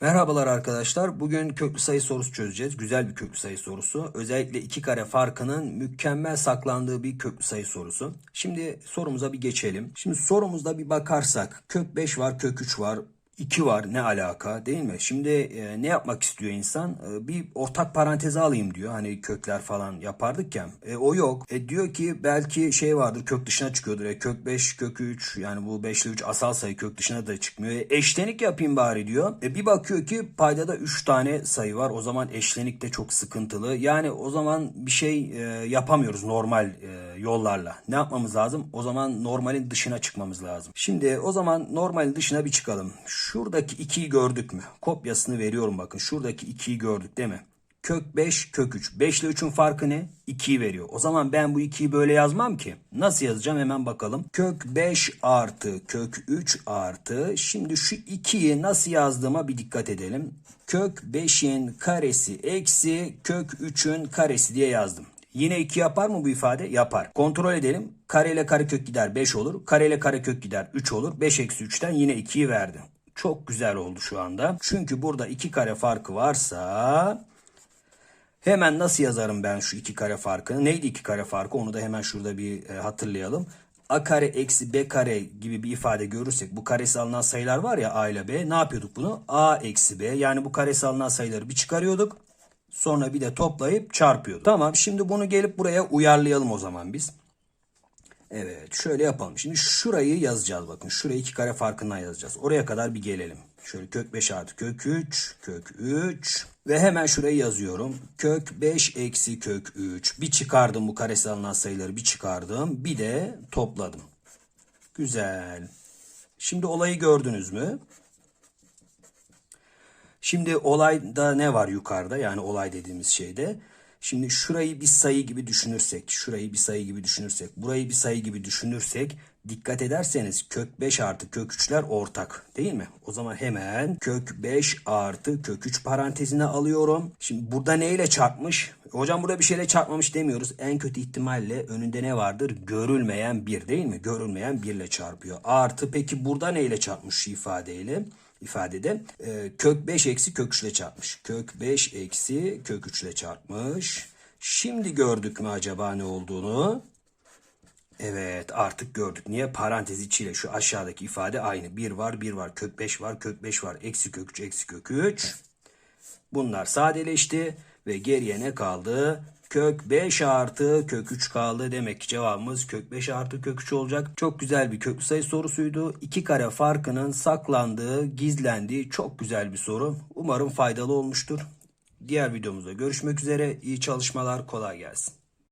Merhabalar arkadaşlar. Bugün köklü sayı sorusu çözeceğiz. Güzel bir köklü sayı sorusu. Özellikle iki kare farkının mükemmel saklandığı bir köklü sayı sorusu. Şimdi sorumuza bir geçelim. Şimdi sorumuzda bir bakarsak kök 5 var, kök 3 var. 2 var ne alaka değil mi? Şimdi e, ne yapmak istiyor insan? E, bir ortak paranteze alayım diyor. Hani kökler falan yapardık ya. E, o yok. E, diyor ki belki şey vardır kök dışına çıkıyordur. E, kök 5, kök 3 yani bu 5 ile 3 asal sayı kök dışına da çıkmıyor. E, eşlenik yapayım bari diyor. E, bir bakıyor ki paydada 3 tane sayı var. O zaman eşlenik de çok sıkıntılı. Yani o zaman bir şey e, yapamıyoruz normal e, yollarla. Ne yapmamız lazım? O zaman normalin dışına çıkmamız lazım. Şimdi o zaman normalin dışına bir çıkalım. Şuradaki 2'yi gördük mü? Kopyasını veriyorum bakın. Şuradaki 2'yi gördük değil mi? Kök 5, kök 3. 5 ile 3'ün farkı ne? 2'yi veriyor. O zaman ben bu 2'yi böyle yazmam ki. Nasıl yazacağım hemen bakalım. Kök 5 artı kök 3 artı. Şimdi şu 2'yi nasıl yazdığıma bir dikkat edelim. Kök 5'in karesi eksi kök 3'ün karesi diye yazdım. Yine 2 yapar mı bu ifade? Yapar. Kontrol edelim. Kare ile karekök gider 5 olur. Kare ile karekök gider 3 olur. 5 eksi 3'ten yine 2'yi verdi. Çok güzel oldu şu anda. Çünkü burada 2 kare farkı varsa hemen nasıl yazarım ben şu 2 kare farkını? Neydi 2 kare farkı? Onu da hemen şurada bir e, hatırlayalım. A kare eksi B kare gibi bir ifade görürsek bu karesi alınan sayılar var ya A ile B ne yapıyorduk bunu? A eksi B yani bu karesi alınan sayıları bir çıkarıyorduk. Sonra bir de toplayıp çarpıyorduk. Tamam şimdi bunu gelip buraya uyarlayalım o zaman biz. Evet şöyle yapalım. Şimdi şurayı yazacağız bakın. Şurayı iki kare farkından yazacağız. Oraya kadar bir gelelim. Şöyle kök 5 artı kök 3. Kök 3. Ve hemen şurayı yazıyorum. Kök 5 eksi kök 3. Bir çıkardım bu karesi alınan sayıları bir çıkardım. Bir de topladım. Güzel. Şimdi olayı gördünüz mü? Şimdi olayda ne var yukarıda? Yani olay dediğimiz şeyde. Şimdi şurayı bir sayı gibi düşünürsek, şurayı bir sayı gibi düşünürsek, burayı bir sayı gibi düşünürsek dikkat ederseniz kök 5 artı kök 3'ler ortak değil mi? O zaman hemen kök 5 artı kök 3 parantezine alıyorum. Şimdi burada neyle çarpmış? Hocam burada bir şeyle çarpmamış demiyoruz. En kötü ihtimalle önünde ne vardır? Görülmeyen 1 değil mi? Görülmeyen 1 ile çarpıyor. Artı peki burada neyle çarpmış şu ifadeyle? İfadede e, kök 5 eksi kök 3 ile çarpmış. Kök 5 eksi kök 3 ile çarpmış. Şimdi gördük mü acaba ne olduğunu? Evet artık gördük. Niye? Parantez içiyle şu aşağıdaki ifade aynı. 1 var 1 var kök 5 var kök 5 var eksi kök 3 eksi kök 3. Bunlar sadeleşti ve geriye ne kaldı? Kök 5 artı kök 3 kaldı. Demek ki cevabımız kök 5 artı kök 3 olacak. Çok güzel bir köklü sayı sorusuydu. İki kare farkının saklandığı, gizlendiği çok güzel bir soru. Umarım faydalı olmuştur. Diğer videomuzda görüşmek üzere. İyi çalışmalar, kolay gelsin.